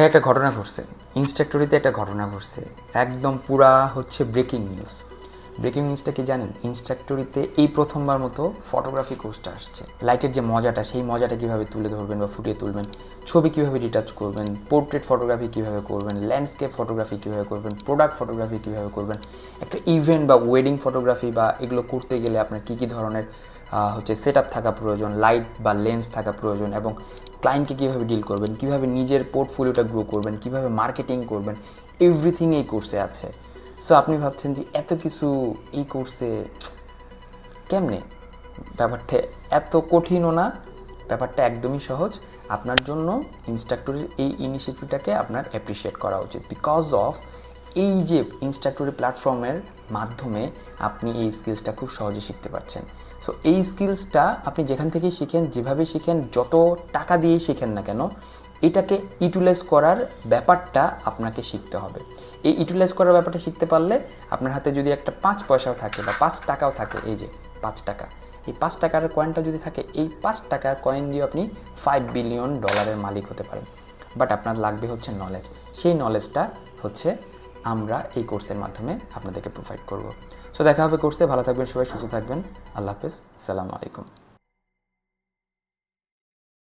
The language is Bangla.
ভাই, একটা ঘটনা ঘটছে। ইনস্ট্রাক্টরিতে একটা ঘটনা ঘটছে। একদম পুরা হচ্ছে ব্রেকিং নিউজ ব্রেকিং নিউজটা কি জানেন? ইনস্ট্রাক্টরিতে এই প্রথমবার মতো ফটোগ্রাফি কোর্সটা আসছে। লাইটের যে মজাটা, সেই মজাটা কীভাবে তুলে ধরবেন বা ফুটিয়ে তুলবেন, ছবি কীভাবে ডিটাচ করবেন পোর্ট্রেট ফটোগ্রাফি কীভাবে করবেন ল্যান্ডস্কেপ ফটোগ্রাফি কীভাবে করবেন প্রোডাক্ট ফটোগ্রাফি কীভাবে করবেন, একটা ইভেন্ট বা ওয়েডিং ফটোগ্রাফি বা এগুলো করতে গেলে আপনার কী কী ধরনের হচ্ছে সেট থাকা প্রয়োজন লাইট বা লেন্স থাকা প্রয়োজন এবং ক্লায়েন্টকে কীভাবে ডিল করবেন, কীভাবে নিজের পোর্টফোলিওটা গ্রো করবেন, কীভাবে মার্কেটিং করবেন এভরিথিং এই কোর্সে আছে। সো আপনি ভাবছেন যে এত কিছু এই কোর্সে কেমনে? ব্যাপারটা এত কঠিনও না, ব্যাপারটা একদমই সহজ। আপনার জন্য ইনস্ট্রাক্টরের এই ইনিশিয়েটিভটাকে আপনার অ্যাপ্রিসিয়েট করা উচিত। বিকজ অফ এই যে ইনস্ট্রাক্টরি প্ল্যাটফর্মের মাধ্যমে আপনি এই স্কিলসটা খুব সহজে শিখতে পারছেন। সো এই স্কিলসটা আপনি যেখান থেকেই শিখেন, যেভাবে শিখেন, যত টাকা দিয়ে শিখেন না কেন, এটাকে ইউটিলাইজ করার ব্যাপারটা আপনাকে শিখতে হবে। এই ইউটিলাইজ করার ব্যাপারটা শিখতে পারলে আপনার হাতে যদি একটা পাঁচ পয়সাও থাকে বা পাঁচ টাকাও থাকে, এই যে পাঁচ টাকা, এই পাঁচ টাকার কয়েনটা যদি থাকে, এই পাঁচ টাকার কয়েন দিয়ে আপনি ফাইভ বিলিয়ন ডলারের মালিক হতে পারেন। বাট আপনার লাগবে হচ্ছে নলেজ সেই নলেজটা হচ্ছে আমরা এই কোর্সের মাধ্যমে আপনাদেরকে প্রোভাইড করব। সো দেখা হবে কোর্সে, ভালো থাকবেন, সবাই সুস্থ থাকবেন। আল্লাহ হাফেজ, সালাম আলাইকুম।